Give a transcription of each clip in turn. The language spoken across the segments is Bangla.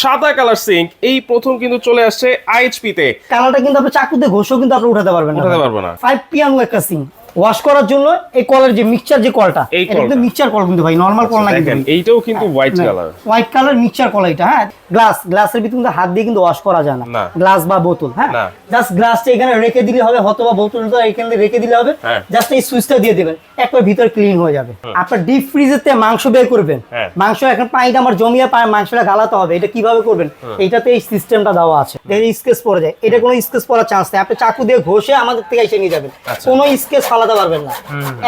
সাদা কালার সিঙ্ক। এই প্রথম কিন্তু চলে আসছে আইএইচপি তে। কালারটা কিন্তু আপনি চাকুতে ঘষেও কিন্তু আপনি উঠাতে পারবেন না উঠাতে পারবেন না। ফাইভ পিয়ানো একটা সিং ওয়াশ করার জন্য এই কলের যে মিক্সচার যে কলটা এটা কিন্তু মিক্সচার কল কিন্তু ভাই নর্মাল কল না কিন্তু এইটাও কিন্তু white colour white colour mixture call এটা হ্যাঁ। গ্লাস গ্লাসের ভিতরে কিন্তু হাত দিয়ে কিন্তু ওয়াশ করা যায় না। গ্লাস বা বোতল হ্যাঁ। জাস্ট গ্লাসটা এখানে রেখে দিলে হবে অথবা বোতলটা এখানে রেখে দিলে হবে। হ্যাঁ। জাস্ট এই সুইচটা দিয়ে দিবেন একবার ভিতরে ক্লিন হয়ে যাবে। আপনার ডিপ ফ্রিজেতে মাংস বের করবেন। হ্যাঁ। মাংস এখন পানিটা আমার জমিয়ে পায় মাংসটা গালাতে হবে এটা কীভাবে করবেন? এইটাতে এই সিস্টেমটা দেওয়া আছে। স্কেচ পড়ে যায়। এটা কোনো স্কেচ পড়ার চান্স নেই। আপনি চাকু দিয়ে ঘষে আমাদের থেকে এসে নিয়ে যাবেন। আচ্ছা। কোনো স্কেচ ফালাতে পারবেন না।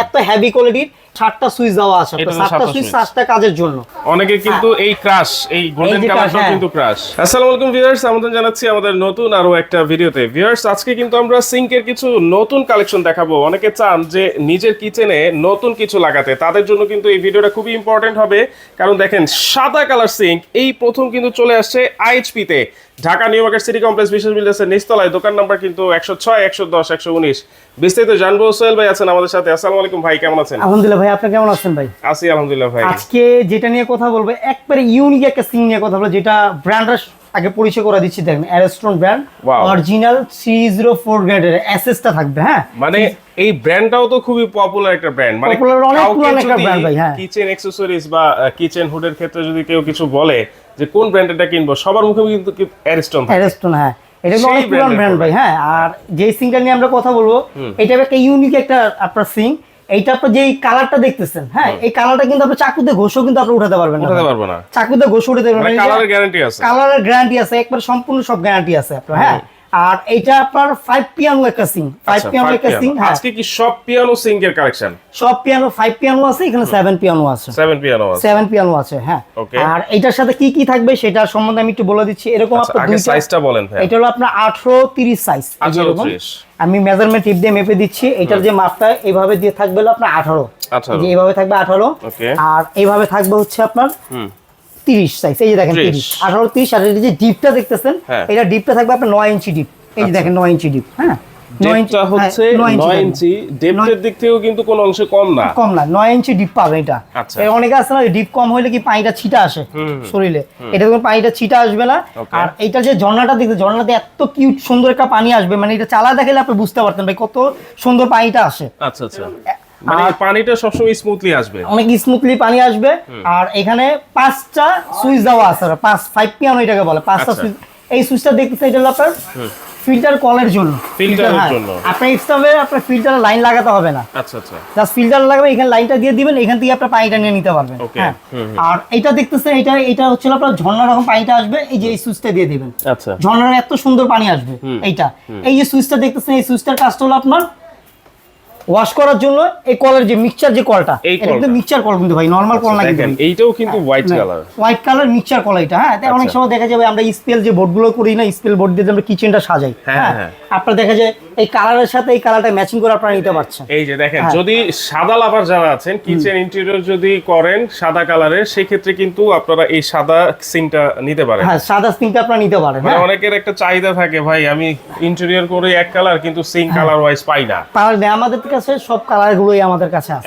এত হেভি কোয়ালিটির সাতটা সুইচ দেওয়া আছে। সাতটা সুইচ সাতটা কাজের জন্য। অনেকে কিন্তু এই ক্রাশ এই গোল্ডেন এই যে কালারটা হ্যাঁ। কিন্তু ক্রাশ আসসালামু আলাইকুম ভিউয়ার্স আমাদের জানাচ্ছি আমাদের নতুন আরও একটা ভিডিওতে। ভিউয়ার্স আজকে কিন্তু আমরা সিঙ্কের কিছু নতুন কালেকশন দেখাবো। অনেকে চান যে নিজের কিচেনে নতুন কিছু লাগাতে। তাদের জন্য কিন্তু এই ভিডিওটা খুবই ইম্পর্টেন্ট হবে। কারণ দেখেন সাদা কালার সিঙ্ক এই প্রথম কিন্তু চলে আসছে আইএইচপি তে। Dhaka new market city complex বিশেষ বিল্ডার্সের নিচতলায় দোকান নাম্বার কিন্তু একশো ছয় একশো দশ একশো উনিশ। বিস্তারিত জানব সোহেল ভাই আছেন আমাদের সাথে। আসসালামু আলাইকুম ভাই কেমন আছেন? আলহামদুলিল্লাহ ভাই আপনি কেমন আছেন ভাই? আছি আলহামদুলিল্লাহ ভাই। আজকে যেটা নিয়ে কথা বলব একবারে ইউনিক একটা সিং নিয়ে কথা বলব যেটা ব্র্যান্ডটা আগে পরিচয় করে দিচ্ছি দেখেন Arrowstone brand original three zero four গ্রেডের এসএসটা থাকবে হ্যাঁ? মানে এই ব্র্যান্ডটাও তো খুবই পপুলার একটা ব্র্যান্ড মানে Popular, অনেক পুরান একটা brand ভাই, হ্যাঁ। কিচেন অ্যাকসেসরিজ বা কিচেন হুডের ক্ষেত্রে যদি কেউ কিছু বলে যে কোন ব্র্যান্ডটা কিনবো সবার মুখে কিন্তু অ্যারিস্টন অ্যারোস্টোন হ্যাঁ। এটা অনেক পুরান ব্র্যান্ড ভাই হ্যাঁ। আর যে সিংটা নিয়ে আমরা কথা বলব এটা একটা ইউনিক একটা আপনার সিং এইটা আপনি যেই কালারটা দেখতেছেন হ্যাঁ এই কালারটা কিন্তু আপনি চাকুতে ঘষেও কিন্তু আপনি উঠাতে পারবেন না উঠাতে। পারব না। চাকুতে ঘষে উঠাতে পারবেন পারবেন কালারের গ্যারান্টি আছে। কালারের গ্যারান্টি আছে একবার সম্পূর্ণ সব গ্যারান্টি আছে আপনার হ্যাঁ। আর এটা আপনার ফাইভ পিয়ানো একটা সিং ফাইভ পিয়ানো একটা সিং হ্যাঁ। আজকে কি সব পিয়ানো সিঙ্কের কালেকশন সব পিয়ানো ফাইভ পিয়ানো আছে এখানে সেভেন পিয়ানো আছে। সেভেন পিয়ানো আছে। সেভেন পিয়ানো আছে হ্যাঁ। আর এটার সাথে কি কি থাকবে সেটার সম্বন্ধে আমি একটু বলে দিচ্ছি। এরকম আচ্ছা আপনার দুইটা সাইজটা বলেন ভাই এটা হলো আপনার আঠারো তিরিশ সাইজ আঠারো ত্রিশ আমি মেজারমেন্ট টিপ দিয়ে মেপে দিচ্ছি। এটার যে মাপটা এইভাবে দিয়ে থাকবে হলো আপনার আঠারো। আঠারো। যে এইভাবে থাকবে আঠারো। Okay. আর এইভাবে থাকবে হচ্ছে আপনার হুম। তিরিশ সাইজ এই যে দেখেন তিরিশ। আঠারো তিরিশ আর যে ডিপটা দেখতেছেন হ্যাঁ। এটা ডিপটা থাকবে আপনার নয় ইঞ্চি ডিপ এই যে দেখেন নয় ইঞ্চি ডিপ হ্যাঁ? ডেপটা হচ্ছে নয় নয় থাকবে। ইঞ্চি। ডেপথের দিক থেকেও কিন্তু কোনো অংশে কম না। কম না নয় ইঞ্চি ডিপ পাবে এটা। আচ্ছা। এর অনেকে আছে না ডিপ কম কি পানিটা ছিটা আসে শরীরে? এটা কোনো পানিটা ছিটা আসবে না আর এইটা যে ঝর্ণাটা দেখতে ঝর্ণাতে এত কিউট সুন্দর একটা পানি আসবে মানে এটা চালা দেখালে আপনি বুঝতে পারতেন ভাই কত সুন্দর পানিটা আসে। আচ্ছা আচ্ছা। মানে পানিটা সবসময় স্মুথলি আসবে। অনেক স্মুথলি পানি আসবে। আর এখানে পাঁচটা সুইচ দেওয়া আছে পাঁচ ফাইভ পিয়ানো এটাকে বলে। পাঁচটা আচ্ছা। সুইচ এই সুইচটা দেখতেছে এটা হলো আপনার ফিল্টার কলের জন্য। এর হ্যাঁ। জন্য। এক্সট্রা আপনার ফিল্টারে লাইন লাগাতে হবে না। আচ্ছা আচ্ছা। জাস্ট ফিল্টার লাগাবে এখানে লাইনটা দিয়ে দিবেন এখান থেকে আপনার পানিটা নিয়ে নিতে পারবেন। হ্যাঁ। আর এটা দেখতেছেন এটা এটা হচ্ছে আপনার ঝর্ণা রকম পানিটা আসবে এই যে এই সুইচটা দিয়ে দিবেন। আচ্ছা। ঝর্ণার এত সুন্দর পানি আসবে এইটা। এই যে সুইচটা দেখতেছেন এই সুইচটার কাজটা হলো আপনার ওয়াশ করার জন্য এই কলের যে মিক্সচার যে কলটা এটা কিন্তু মিক্সচার কল কিন্তু ভাই নর্মাল কল না কিন্তু এইটাও কিন্তু white colour white colour mixture call এটা হ্যাঁ? অনেক আচ্ছা। সময় দেখা যাবে আমরা স্পেল যে বোর্ডগুলো করি না স্পেল বোর্ড দিয়ে আমরা কিচেনটা সাজাই হ্যাঁ, হ্যাঁ? হ্যাঁ। আপনার দেখা যায় এই কালারের সাথে এই কালারটা ম্যাচিং করে আপনারা নিতে পারছেন। এই যে দেখেন হ্যাঁ। যদি সাদা লাভার যারা আছেন কিচেন ইন্টেরিয়র যদি করেন সাদা কালারের সেক্ষেত্রে কিন্তু আপনারা এই সাদা সিংটা নিতে পারেন। হ্যাঁ সাদা স্প্রিংটা আপনারা নিতে পারেন মানে অনেকের একটা চাহিদা থাকে ভাই আমি ইন্টেরিয়র করে এক কালার কিন্তু সিং হ্যাঁ। কালার ওয়াইজ পাই না। নেই আমাদের কাছে সব কালার গুলোই আমাদের কাছে আছে।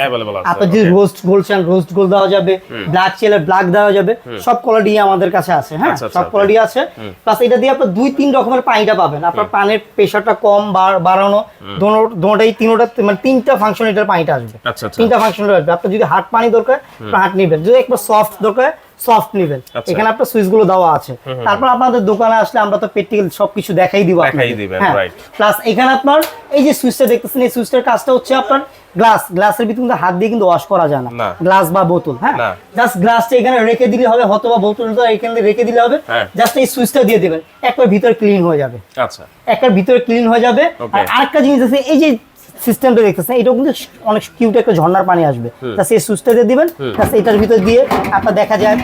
আপনার যদি রোস্ট গোল্ড চান রোস্ট গোল্ড দেওয়া যাবে ব্ল্যাক চেলে ব্ল্যাক দেওয়া যাবে সব কোয়ালিটি আমাদের কাছে আছে হ্যাঁ? আচ্ছা, আচ্ছা, সব কোয়ালিটি আছে। প্লাস এটা দিয়ে আপনার দুই তিন রকমের পানিটা পাবেন। আপনার পানের প্রেশারটা কম বাড়ানো দোনো দোনোটাই তিনোটা মানে তিনটা ফাংশন এটার পানিটা আসবে। আচ্ছা তিনটা ফাংশন আসবে আপনার যদি হার্ড পানি দরকার হার্ড নেবেন। যদি একবার সফট দরকার সফট নেবেন আচ্ছা। এখানে আপনার সুইচগুলো দেওয়া আছে। তারপর আপনাদের দোকানে আসলে আমরা তো প্র্যাকটিক্যাল সবকিছু দেখাই দিব দেখাই দিবেন, right. প্লাস এখানে আপনার এই যে সুইচটা দেখতেছেন এই সুইচটার কাজটা হচ্ছে আপনার গ্লাস গ্লাসের ভিতরে কিন্তু হাত দিয়ে কিন্তু ওয়াশ করা যায় না। গ্লাস বা বোতল হ্যাঁ। জাস্ট গ্লাসটা এখানে রেখে দিলে হবে অথবা বোতলটা এখানে রেখে দিলে হবে। হ্যাঁ। জাস্ট এই সুইচটা দিয়ে দিবেন। একবার ভিতরে ক্লিন হয়ে যাবে। আচ্ছা। একবার ভিতরে ক্লিন হয়ে যাবে। আর আরেকটা জিনিস আছে এই যে সিস্টেমটা দেখতেছেন এটাও কিন্তু অনেক কিউট একটা ঝর্ণার পানি আসবে। জাস্ট এই সুইচটা দিয়ে দিবেন জাস্ট এটার ভিতর দিয়ে আপনার দেখা যায়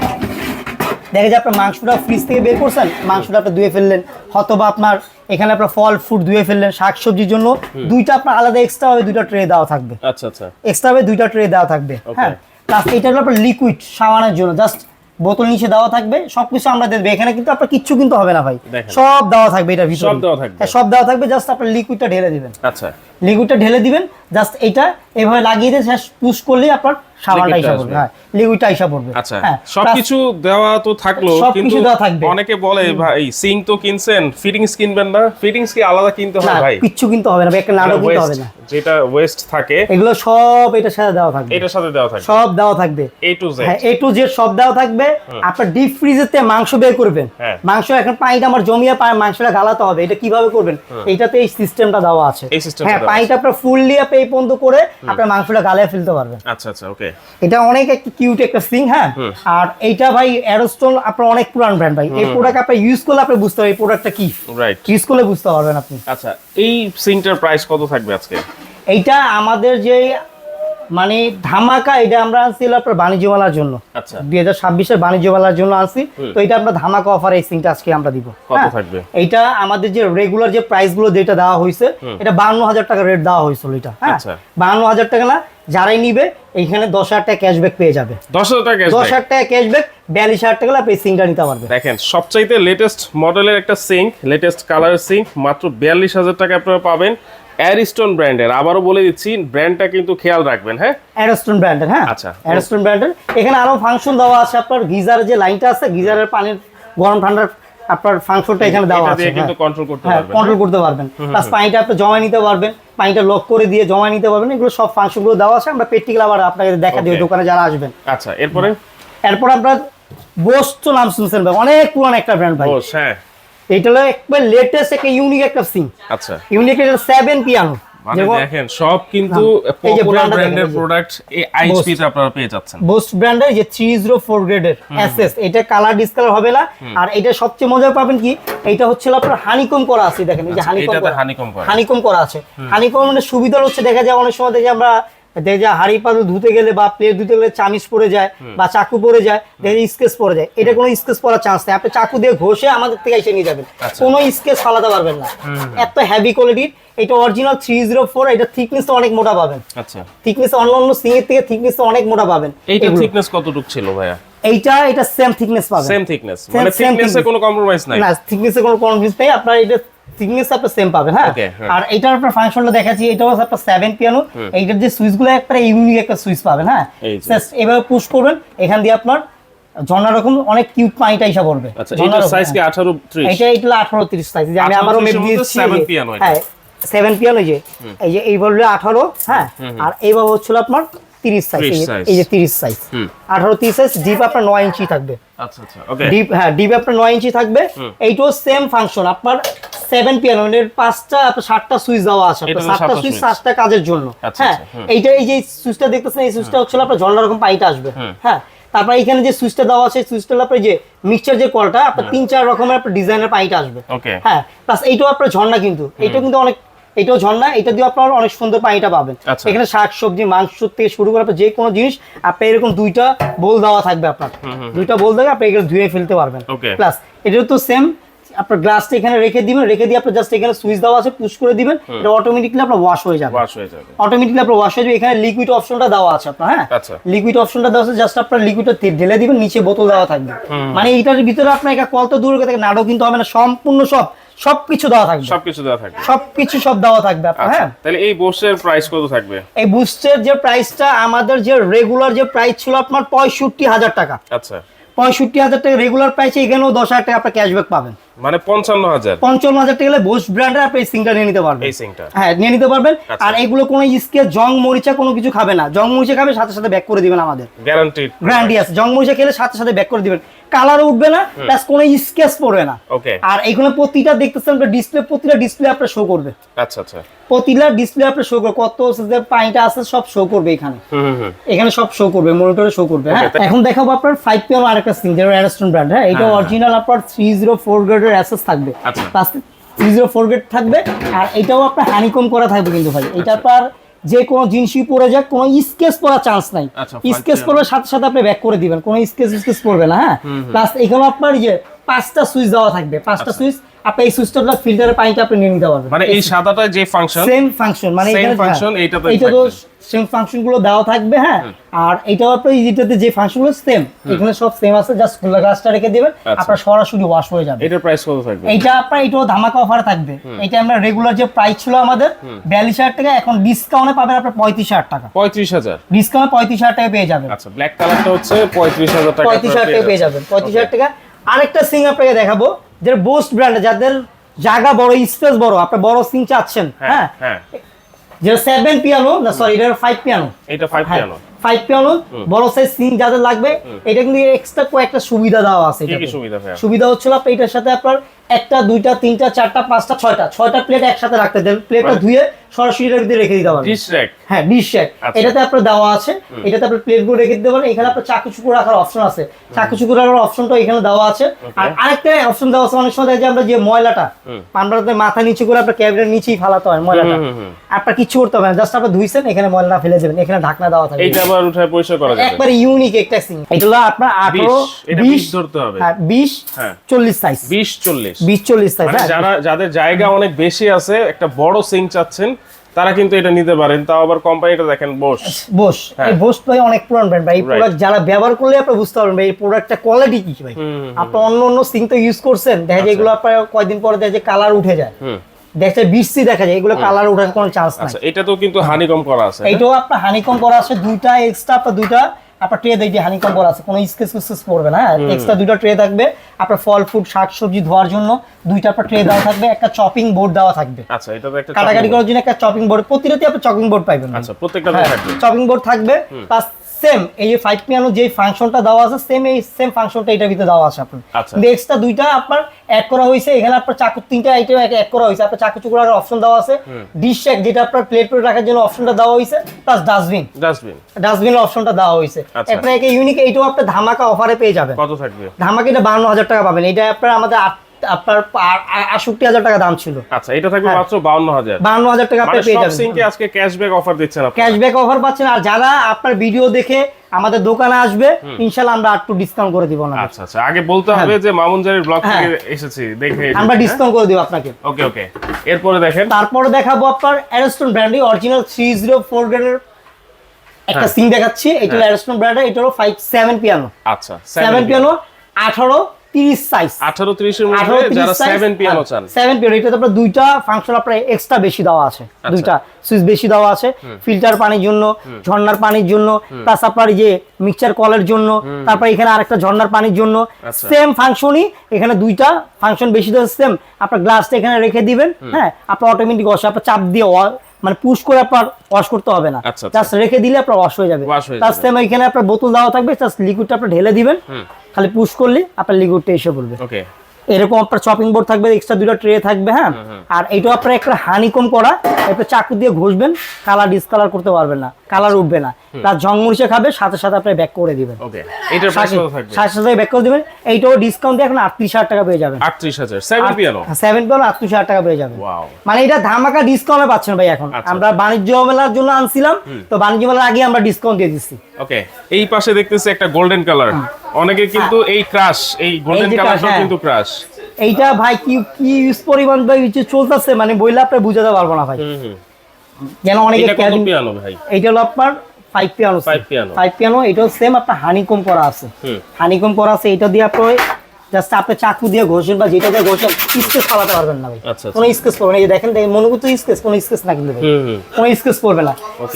দেখা যায় আপনার মাংসটা ফ্রিজ থেকে বের করছেন মাংসটা আপনি ধুয়ে ফেললেন অথবা আপনার এখানে আপনার ফল ফ্রুট ধুয়ে ফেললেন শাকসবজির জন্য দুইটা আপনার আলাদা এক্সট্রা হবে দুইটা ট্রে দেওয়া থাকবে। আচ্ছা আচ্ছা। এক্সট্রা হবে দুইটা ট্রে দেওয়া থাকবে হ্যাঁ। প্লাস এটা হলো আপনার লিকুইড সাবানের জন্য জাস্ট বোতল নিচে দেওয়া থাকবে সবকিছু আমরা দেখবে এখানে কিন্তু আপনার কিচ্ছু কিন্তু হবে না ভাই। সব দেওয়া থাকবে এটা ভিতরে। সব দেওয়া থাকবে। হ্যাঁ, সব দেওয়া থাকবে জাস্ট আপনার লিকুইডটা ঢেলে দিবেন। আচ্ছা। লিকুইডটা ঢেলে দিবেন জাস্ট এটা এভাবে লাগিয়ে দিয়ে পুশ করলেই আপনার সাবানটা আসবে। পড়বে হ্যাঁ লিকুইডটা আইসা পড়বে। আচ্ছা হ্যাঁ সবকিছু দেওয়া তো থাকল কিন্তু অনেকে বলে ভাই সিঙ্ক তো কিনছেন ফিটিংস কিনবেন না ফিটিংস কি আলাদা কিনতে হয় ভাই? কিচ্ছু কিনতে হবে না একটা কিনতে হবে না। যেটা ওয়েস্ট থাকে এগুলো সব এটার সাথে দেওয়া থাকবে। এটার সাথে দেওয়া থাকে সব দেওয়া থাকবে। এ টু জেড হ্যাঁ এ টু জেড সব দেওয়া থাকবে। আপনার ডিপ ফ্রিজেতে মাংস বের করবেন। হ্যাঁ। মাংস এখন পানিটা আমার জমিয়ে পায় মাংসটা গালাতে হবে এটা কীভাবে করবেন? এইটাতে এই সিস্টেমটা দেওয়া আছে। হ্যাঁ পানিটা আপনার ফুললি আপনি এই পর্যন্ত করে আপনার মাংসটা গালে ফেলতে পারবেন। আচ্ছা আচ্ছা ওকে এটা অনেক একটা কিউট একটা সিং হ্যাঁ? আর এইটা ভাই অ্যারোস্টোন আপনার অনেক পুরান ব্র্যান্ড ভাই। এই প্রোডাক্ট আপনি ইউজ করলে আপনি বুঝতে পারবেন এই প্রোডাক্টটা কি। রাইট ইউজ করলে বুঝতে পারবেন আপনি। আচ্ছা এই সিংটার প্রাইস কত থাকবে আজকে? এইটা আমাদের যে মানে ধামাকা এটা আমরা আনছি হলো আপনার বাণিজ্য মেলার জন্য। আচ্ছা। দুই হাজার ছাব্বিশের বাণিজ্য মেলার জন্য আনছি। তো এটা আমরা ধামাকা অফার এই সিংটা আজকে আমরা দিব। হ্যাঁ? এইটা আমাদের যে রেগুলার যে প্রাইসগুলো যেটা দেওয়া হয়েছে এটা বান্ন হাজার টাকা রেট দেওয়া হয়েছিল এটা। হ্যাঁ? আচ্ছা। বান্ন হাজার টাকা না যারাই নিবে এইখানে দশ হাজার টাকা ক্যাশব্যাক পেয়ে যাবে। দশ হাজার টাকা দশ হাজার টাকা ক্যাশব্যাক বিয়াল্লিশ হাজার টাকা আপনি সিংটা নিতে পারবে দেখেন সবচাইতে লেটেস্ট মডেলের একটা সিঙ্ক লেটেস্ট কালার সিঙ্ক মাত্র বিয়াল্লিশ হাজার টাকা আপনারা পাবেন। অ্যারিস্টোন ব্র্যান্ডের আবারও বলে দিচ্ছি ব্র্যান্ডটা কিন্তু খেয়াল রাখবেন হ্যাঁ? অ্যারোস্টোন ব্র্যান্ডের হ্যাঁ? আচ্ছা। অ্যারোস্টোন ব্র্যান্ডের এখানে আরও ফাংশন দেওয়া আছে আপনার গিজার যে লাইনটা আছে গিজারের পানির গরম ঠান্ডার আপনার ফাংশনটা এখানে দেওয়া আছে। কিন্তু হ্যাঁ। কন্ট্রোল করতে হ্যাঁ পারবেন। কন্ট্রোল করতে পারবেন। প্লাস পানিটা আপনি জমা নিতে পারবেন পানিটা লক করে দিয়ে জমা নিতে পারবেন। এগুলো সব ফাংশনগুলো দেওয়া আছে আমরা প্র্যাকটিক্যাল আবার আপনাকে দেখা দিই দোকানে যারা আসবেন। আচ্ছা এরপরে? এরপর আপনার বোস তো নাম শুনছেন ভাই অনেক পুরান একটা ব্র্যান্ড ভাই। বস হ্যাঁ। এটা হলো একবার লেটেস্ট একটা ইউনিক একটা সিং আচ্ছা। ইউনিক এটা সেভেন পিয়ানো মানে দেখেন সব কিন্তু পপুলার ব্র্যান্ডের। প্রোডাক্ট এই আইএসপি তে আপনারা পেয়ে যাচ্ছেন। বোস্ট ব্র্যান্ডের যে থ্রি জিরো ফোর গ্রেডের এসএস এটা কালার ডিসকালার হবে না। আর এটা সবচেয়ে মজা পাবেন কি? এটা হচ্ছে আপনার হানিকম করা আছে দেখেন। এই যে আচ্ছা, হানিকম করা। হানিকম করা। আছে। হানিকম মানে সুবিধা হচ্ছে দেখা যায় অনেক সময় দেখে আমরা দেখে যায় হাড়ি পাতল ধুতে গেলে বা প্লেট ধুতে গেলে চামিচ পড়ে যায় বা চাকু পড়ে যায় দেখে স্কেচ পড়ে যায়। এটা কোনো স্কেচ পড়ার চান্স নেই। আপনি চাকু দিয়ে ঘষে আমাদের থেকে এসে নিয়ে যাবেন। আচ্ছা। কোনো স্কেচ ফালাতে পারবেন না। এত হেভি কোয়ালিটির এটা অরিজিনাল থ্রি জিরো ফোর এটা থিকনেস অনেক মোটা পাবেন। আচ্ছা। থিকনেস অন্য অন্য সিংয়ের থেকে থিকনেস অনেক মোটা পাবেন। এইটা থিকনেস কতটুকু ছিল ভাইয়া? এইটা এটা সেম থিকনেস পাবেন। সেম থিকনেস মানে থিকনেসে কোনো কম্প্রোমাইজ নাই। না থিকনেসে কোনো কনফিউজ নেই। আপনার এটা থিকনেস আপনার সেম পাবেন হ্যাঁ? হ্যাঁ। আর এটার আপনার ফাংশনটা দেখাচ্ছি এটা হচ্ছে আপনার সেভেন পিয়ানো এইটার যে সুইচগুলো একটা ইউনিক একটা সুইচ পাবেন হ্যাঁ? এই এভাবে পুশ করবেন এখান দিয়ে আপনার ঝর্ণা রকম অনেক কিউট পানিটা আচ্ছা ঝর্ণা এটার সাইজ কি হ্যাঁ। 18 30 এটা এটা আঠারো তিরিশ সাইজ আমি 18 আবারও মেপ দিয়েছি। সেভেন পিয়ানো এটা। হ্যাঁ সেভেন পিয়ানো যে এই যে এই বললে আঠারো হ্যাঁ? আর এইভাবে হচ্ছিল আপনার তিরিশ সাইজ এই যে তিরিশ সাইজ হুম। আঠারো তিরিশ সাইজ ডিপ আপনার নয় ইঞ্চি থাকবে। আচ্ছা আচ্ছা ওকে ডিপ হ্যাঁ ডিপ আপনার নয় ইঞ্চি থাকবে। এইটাও সেম ফাংশন আপনার সেভেন পিয়ানো এর পাঁচটা সাতটা সুইচ দেওয়া আছে সাতটা সুইচ। সাতটা কাজের জন্য। আচ্ছা, হ্যাঁ আচ্ছা, এইটা এই যে সুইচটা দেখতেছেন এই সুইচটা হচ্ছে আপনার ঝর্ণা রকম পাইটা আসবে। হ্যাঁ তারপর এখানে যে সুইচটা দেওয়া আছে সুইচটা আপনার যে মিক্সচার যে কলটা আপনার তিন চার রকমের আপনার ডিজাইনের পাইটা আসবে। ওকে হ্যাঁ প্লাস এইটাও আপনার ঝর্ণা কিন্তু। এইটাও কিন্তু অনেক এটাও ঝর্ণা এটা দিয়ে আপনার অনেক সুন্দর পানিটা পাবেন। আচ্ছা। এখানে শাক সবজি মাংস থেকে শুরু করে যে কোনো জিনিস আপনি এরকম দুইটা বোল দেওয়া থাকবে আপনার। দুইটা বোল দেবে আপনি এগুলো ধুয়ে ফেলতে পারবেন। প্লাস এটাও তো সেম আপনার গ্লাসটা এখানে রেখে দিবেন রেখে দিয়ে আপনার জাস্ট এখানে সুইচ দেওয়া আছে পুশ করে দিবেন এটা অটোমেটিকলি আপনার ওয়াশ হয়ে যাবে। ওয়াশ হয়ে যাবে। অটোমেটিকলি আপনার ওয়াশ হয়ে যাবে। এখানে লিকুইড অপশনটা দেওয়া আছে আপনার হ্যাঁ? আচ্ছা। লিকুইড অপশনটা দেওয়া আছে জাস্ট আপনার লিকুইডটা ঢেলে দিবেন নিচে বোতল দেওয়া থাকবে। মানে এইটার ভিতরে আপনার একটা কল তো দূর থেকে নাড়ও কিন্তু হবে না সম্পূর্ণ সব সবকিছু দেওয়া থাকবে। সবকিছু দেওয়া থাকবে। সবকিছু সব দেওয়া থাকবে আপনার আচ্ছা হ্যাঁ? তাহলে এই বোসের প্রাইস কত থাকবে? এই বুস্টের যে প্রাইসটা আমাদের যে রেগুলার যে প্রাইস ছিল আপনার পঁয়ষট্টি হাজার টাকা। আচ্ছা। পঁয়ষট্টি হাজার টাকা রেগুলার প্রাইসে এখানেও দশ হাজার টাকা আপনার ক্যাশব্যাক পাবেন। মানে পঞ্চান্ন হাজার। পঞ্চান্ন হাজার টাকা বোস ব্র্যান্ডের আপনি এই সিংটা নিয়ে নিতে পারবেন। এই সিংটা হ্যাঁ নিয়ে নিতে পারবেন। আচ্ছা। আর এগুলো কোনো ইস্কে জং মরিচা কোনো কিছু খাবে না। জং মরিচা খাবে সাথে সাথে ব্যাক করে দিবেন আমাদের। গ্যারান্টিড গ্যারান্টি আছে। জং মরিচা খেলে সাথে সাথে ব্যাক করে দিবেন। কালার উঠবে না প্লাস কোনো স্কেচ পড়বে না। আর এখানে প্রতিটা দেখতেছেন ডিসপ্লে প্রতিটা ডিসপ্লে আপনার শো করবে। আচ্ছা আচ্ছা। প্রতিটা ডিসপ্লে আপনার শো করবে। কত যে পানিটা আছে সব শো করবে এখানে। হুম হুম হুম। এখানে সব শো করবে মনিটরে শো করবে হ্যাঁ? এখন দেখাবো আপনার ফাইভ পিএম আরেকটা সিং যেটা অ্যারস্টন ব্র্যান্ড হ্যাঁ? এটা হ্যাঁ, হ্যাঁ। অরিজিনাল আপনার থ্রি জিরো ফোর গ্রেডের অ্যাসেস থাকবে। আচ্ছা। Plus three zero four grade থাকবে আর এটাও আপনার হানিকম করা থাকবে কিন্তু ভাই। এটা আপনার যে কোনো জিনিসই পরে যাক কোনো স্কেচ পড়ার চান্স নাই। আচ্ছা, স্কেচ PM পড়ার সাথে সাথে আপনি ব্যাক করে দিবেন কোনো স্কেচ স্কেচ পড়বে না হ্যাঁ? প্লাস এখানে আপনার যে পাঁচটা সুইচ দেওয়া থাকবে। পাঁচটা আচ্ছা। সুইচ আপনি এই সিস্টেমটা ফিল্টারের পানিটা আপনি নিয়ে নিতে পারবেন। মানে এই সাদাটা যে ফাংশন সেম ফাংশন মানে এখানে function হ্যাঁ, এইটাতে এইটা তো সেম ফাংশনগুলো দেওয়া থাকবে হ্যাঁ? আর এটাও আপনি যেটাতে যে ফাংশনগুলো সেম এখানে সব সেম আছে জাস্ট গ্লাসটা রেখে দিবেন আচ্ছা। আপনার সরাসরি ওয়াশ হয়ে যাবে। এটার প্রাইস কত থাকবে? এইটা আপনার এটাও ধামাকা অফার থাকবে। এটা আমরা রেগুলার যে প্রাইস ছিল আমাদের বিয়াল্লিশ হাজার টাকা এখন ডিসকাউন্টে পাবেন আপনার পঁয়ত্রিশ হাজার টাকা। পঁয়ত্রিশ হাজার? ডিসকাউন্ট পঁয়ত্রিশ হাজার টাকা পেয়ে যাবেন। আচ্ছা ব্ল্যাক কালারটা হচ্ছে পঁয়ত্রিশ হাজার টাকা পঁয়ত্রিশ হাজার টাকা পেয়ে যাবেন। পঁয়ত্রিশ হাজার টাকা আরেকটা সিং আপনাকে দেখাবো যে বোস্ট ব্র্যান্ড যাদের জায়গা বড় স্পেস বড় আপনি বড় সিং চাচ্ছেন হ্যাঁ হ্যাঁ? হ্যাঁ। যে সেভেন পিয়ানো না সরি এটা ফাইভ পিয়ানো এটা ফাইভ পিয়ানো ফাইভ পিয়ানো বড় সাইজ সিং যাদের লাগবে এটা কিন্তু এক্সট্রা কয়েকটা সুবিধা দেওয়া আছে সুবিধা সুবিধা হচ্ছিল আপনি এটার সাথে আপনার একটা দুইটা তিনটা চারটা পাঁচটা ছয়টা ছয়টা প্লেট একসাথে রাখতে দেন। প্লেটটা ধুয়ে সরাসরি রেখে দিতে পারেন ডিশ র্যাক হ্যাঁ ডিশ র্যাক আচ্ছা। এটাতে আপনার দেওয়া আছে। এটাতে আপনার প্লেটগুলো রেখে দিতে পারেন। এখানে আপনার চাকু চুকু রাখার অপশন আছে। চাকু চুকু রাখার অপশনটা এখানে দেওয়া আছে। আর আরেকটা অপশন দেওয়া আছে অনেক সময় দেখা যায় আমরা যে ময়লাটা আমরা মাথা নিচে করে আপনার ক্যাবিনের নিচেই ফালাতে হয় ময়লাটা। আপনার কিছু করতে হবে না জাস্ট আপনার ধুইছেন এখানে ময়লা ফেলে দেবেন এখানে ঢাকনা দেওয়া থাকে। এটা আবার উঠে পরিষ্কার করা যাবে। একবার ইউনিক একটা সিন এটা হলো আপনার 18 20 ধরতে হবে। 20 40 সাইজ 20 40 মানে হ্যাঁ, যারা যাদের জায়গা অনেক বেশি আছে একটা বড় সিং চাচ্ছেন তারা কিন্তু এটা নিতে পারেন। তাও আবার কোম্পানিটা দেখেন বোস বোস এই হ্যাঁ। বোস ভাই অনেক পুরান ব্র্যান্ড ভাই। এই প্রোডাক্ট যারা ব্যবহার করলে আপনি বুঝতে পারবেন ভাই এই প্রোডাক্টটা কোয়ালিটি কি ভাই? আপনি অন্য অন্য সিং তো ইউজ করছেন। দেখা যায় আচ্ছা। এগুলো আপনার কয়েকদিন পরে দেখা যায় কালার উঠে যায়। দেখতে বিসি দেখা যায় এগুলো কালার ওঠার কোনো চান্স নাই। আচ্ছা, এটা তো কিন্তু হ্যাঁ। হানিকম করা আছে এটাও আপনার হানিকম করা আছে দুইটা এক্সট্রা আপনার দুইটা আপনার ট্রে দেখবে হানিকম কম্বল আছে কোনো স্কেচ স্কেচ পড়বে না এক্সট্রা দুইটা ট্রে থাকবে আপনার ফল ফুড শাক সবজি ধোয়ার জন্য দুইটা আপনার ট্রে দেওয়া থাকবে একটা চপিং বোর্ড দেওয়া থাকবে। আচ্ছা এটা একটা কাটাকাটি করার জন্য একটা চপিং বোর্ড প্রতিটাতে আপনি চপিং বোর্ড পাইবেন। আচ্ছা প্রত্যেকটা হ্যাঁ, চপিং বোর্ড থাকবে প্লাস সেম এই যে ফাইভ পিয়ানো যে ফাংশনটা দেওয়া আছে সেম এই সেম ফাংশনটা এটার ভিতরে দেওয়া আছে আপনার। আচ্ছা। কিন্তু এক্সট্রা দুইটা আপনার অ্যাড করা হয়েছে এখানে আপনার চাকু তিনটা আইটেম অ্যাড করা হয়েছে। আপনার চাকু চুকুরার অপশন দেওয়া আছে। ডিশ শেক যেটা আপনার প্লেট প্লেট রাখার জন্য অপশনটা দেওয়া হয়েছে প্লাস ডাস্টবিন ডাস্টবিন ডাস্টবিনের অপশনটা দেওয়া হয়েছে। আচ্ছা। এরপরে একে ইউনিক এইটাও আপনি ধামাকা অফারে পেয়ে যাবেন। কত থাকবে? ধামাকা এটা বান্ন হাজার টাকা পাবেন। এটা আপনার আমাদের আট- আপনার আটষট্টি হাজার টাকা দাম ছিল। আচ্ছা এটা থাকবে হ্যাঁ। মাত্র বাউন্ন হাজার। বান্ন হাজার টাকা আপনি মানে পেয়ে যাবেন। সিঙ্কে আজকে ক্যাশব্যাক অফার দিচ্ছেন ক্যাশব্যাক অফার পাচ্ছেন আর যারা আপনার ভিডিও দেখে আমাদের দোকানে আসবে ইনশাল্লাহ আমরা একটু ডিসকাউন্ট করে দিব না আচ্ছা আচ্ছা আগে বলতে হবে যে মামুনজারির ব্লগ থেকে এসেছি দেখে হ্যাঁ। আমরা ডিসকাউন্ট করে দিব আপনাকে। ওকে ওকে। এরপরে দেখেন। তারপরে দেখাবো আপনার অ্যারোস্টোন ব্র্যান্ডের অরিজিনাল থ্রি জিরো ফোর গ্রেডের একটা হ্যাঁ। সিং দেখাচ্ছি এটা অ্যারোস্টোন ব্র্যান্ডের এটা হলো ফাইভ সেভেন পিয়ানো আচ্ছা সেভেন পিয়ানো আঠারো তিরিশ সাইজ আঠারো ত্রিশের মধ্যে যারা সেভেন পিয়ানো চান। সেভেন পিয়ানো এটাতে আপনার দুইটা ফাংশন আপনার এক্সট্রা বেশি দেওয়া আছে। আচ্ছা। দুইটা সুইচ বেশি দেওয়া আছে ফিল্টার পানির জন্য ঝর্ণার পানির জন্য প্লাস আপনার যে মিক্সচার কলের জন্য তারপর এখানে আরেকটা ঝর্ণার পানির জন্য আচ্ছা। সেম ফাংশনই এখানে দুইটা ফাংশন বেশি দেওয়া সেম আপনার গ্লাসটা এখানে রেখে দিবেন হ্যাঁ আপনার অটোমেটিক ওয়াশ আপনার চাপ দিয়ে মানে পুশ করে আপনার ওয়াশ করতে হবে না। আচ্ছা, আচ্ছা। জাস্ট রেখে দিলে আপনার ওয়াশ হয়ে যাবে। তার। সেম এখানে আপনার বোতল দেওয়া থাকবে জাস্ট লিকুইডটা আপনি ঢেলে দিবেন। খালি পুশ করলে আপনার লিকুইডটা এসে পড়বে। ওকে এরকম আপনার চপিং বোর্ড থাকবে এক্সট্রা দুটো ট্রে থাকবে হ্যাঁ? আর এইটাও আপনার একটা হানিকম করা এরপর চাকু দিয়ে ঘষবেন কালার ডিসকালার করতে পারবেন না কালার উঠবে না। প্লাস ঝংমুরিচে খাবে সাথে সাথে আপনি ব্যাক করে দিবেন। সাথে সাথে ব্যাক করে দিবেন এইটাও ডিসকাউন্ট দিয়ে এখন আটত্রিশ হাজার টাকা পেয়ে যাবেন। আটত্রিশ হাজার। সেভেন পিয়ানো সেভেন পেয়ে আটত্রিশ হাজার টাকা পেয়ে যাবেন। ওয়াও মানে এটা ধামাকা ডিসকাউন্টে পাচ্ছেন ভাই এখন। আচ্ছা। আমরা বাণিজ্য মেলার জন্য আনছিলাম তো বাণিজ্য মেলার আগে আমরা ডিসকাউন্ট দিয়ে দিচ্ছি। ওকে এই পাশে দেখতেছি একটা গোল্ডেন কালার অনেকে কিন্তু এই ক্রাশ এই গোল্ডেন কালারটা হ্যাঁ। কিন্তু ক্রাশ এইটা ভাই কি কি ইউজ পরিমাণ ভাই চলতেছে? মানে বইলা আপনি বুঝাতে পারব না ভাই। যেন অনেকে পিয়ানো ভাই? এইটা হলো আপনার five piano five piano five piano এটাও সেম আপনার হানিকম করা আছে। হুম। হানিকম করা আছে এটা দিয়ে আপনি জাস্ট আপনি চাকু দিয়ে ঘষেন বা যেটা দিয়ে ঘষেন স্কেচ ফালাতে পারবেন না ভাই। আচ্ছা, আচ্ছা। কোনো স্কেচ পড়বে না। এই দেখেন দেখেন মনে করতে স্কেচ কোনো স্কেচ না কিন্তু কোনো স্কেচ পড়বে না।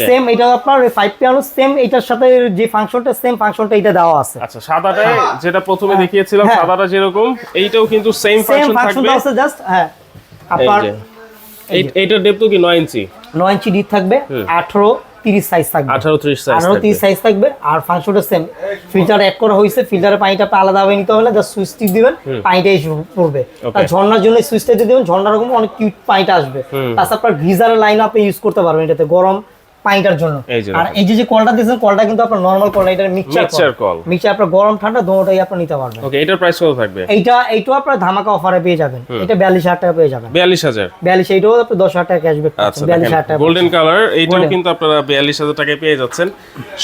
সেম এটা আপনার ফাইভ পিয়ানো সেম এটার সাথে যে ফাংশনটা সেম ফাংশনটা এটা দেওয়া আছে। আচ্ছা সাদাটায় যেটা প্রথমে দেখিয়েছিলাম হ্যাঁ। সাদাটা যেরকম এইটাও কিন্তু সেম সেম ফাংশন থাকবে। আছে জাস্ট হ্যাঁ। আপনার এইটার ডেপথ কি 9 ইঞ্চি? নয় ইঞ্চি ডিপ থাকবে আঠারো তিরিশ সাইজ থাকবে। 18 30 সাইজ আঠারো তিরিশ সাইজ থাকবে। আর ফাংশনটা সেম ফিল্টার অ্যাড করা হয়েছে ফিল্টারের পানিটা আলাদা আলাদাভাবে নিতে হবে না জাস্ট সুইচ টিপ দিবেন পানিটা এসে পড়বে। আর ঝর্ণার জন্য সুইচটা দিয়ে দিবেন ঝর্ণার রকম অনেক কিউট পানিটা আসবে। তাছাড়া আপনার গিজারের লাইন আপনি ইউজ করতে পারবেন এটাতে গরম পানিটার জন্য। আর এই যে যে কলটা দিয়েছেন কলটা কিন্তু আপনার নর্মাল কল এটা মিক্সচার কল। মিক্সচার আপনার গরম ঠান্ডা দুটোটাই আপনি নিতে পারবেন। ওকে এটার প্রাইস কত থাকবে? এইটা এইটাও আপনার ধামাকা অফারে পেয়ে যাবেন। এটা টাকা পেয়ে যাবেন। 42000 বিয়াল্লিশ এইটাও আপনি টাকা ক্যাশব্যাক আচ্ছা বিয়াল্লিশ হাজার টাকা গোল্ডেন কালার এইটাও কিন্তু আপনারা টাকায় পেয়ে যাচ্ছেন।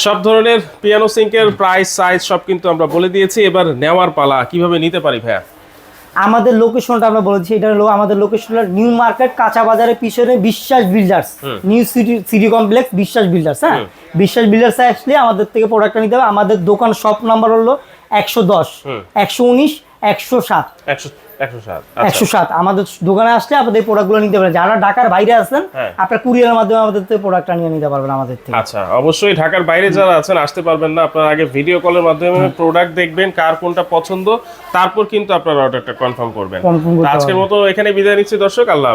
সব ধরনের পিয়ানো সিঙ্কের প্রাইস সাইজ সব কিন্তু আমরা বলে দিয়েছি। এবার নেওয়ার পালা কীভাবে নিতে পারি ভাইয়া? আমাদের লোকেশনটা আমরা বলেছি এটা হলো আমাদের লোকেশনটা নিউ মার্কেট কাঁচা বাজারের পিছনে Biswas builders new city city complex Biswas builders হ্যাঁ? বিশ্বাস বিল্ডার্স আসলে আমাদের থেকে প্রোডাক্টটা নিতে হবে। আমাদের দোকান শপ নাম্বার হলো একশো দশ একশো উনিশ একশো সাত। একশো একশো সাত আচ্ছা। একশো সাত আমাদের দোকানে আসলে আপনাদের প্রোডাক্টগুলো নিতে পারেন যারা ঢাকার বাইরে আছেন হ্যাঁ। আপনার কুরিয়ারের মাধ্যমে আমাদের থেকে প্রোডাক্টটা নিয়ে নিতে পারবেন আমাদের থেকে। আচ্ছা অবশ্যই ঢাকার বাইরে যারা আছেন আসতে পারবেন না। আপনারা আগে ভিডিও কলের মাধ্যমে প্রোডাক্ট দেখবেন কার কোনটা পছন্দ তারপর কিন্তু আপনারা অর্ডারটা কনফার্ম করবেন। আজকের মতো এখানে বিদায় নিচ্ছি দর্শক আল্লাহ।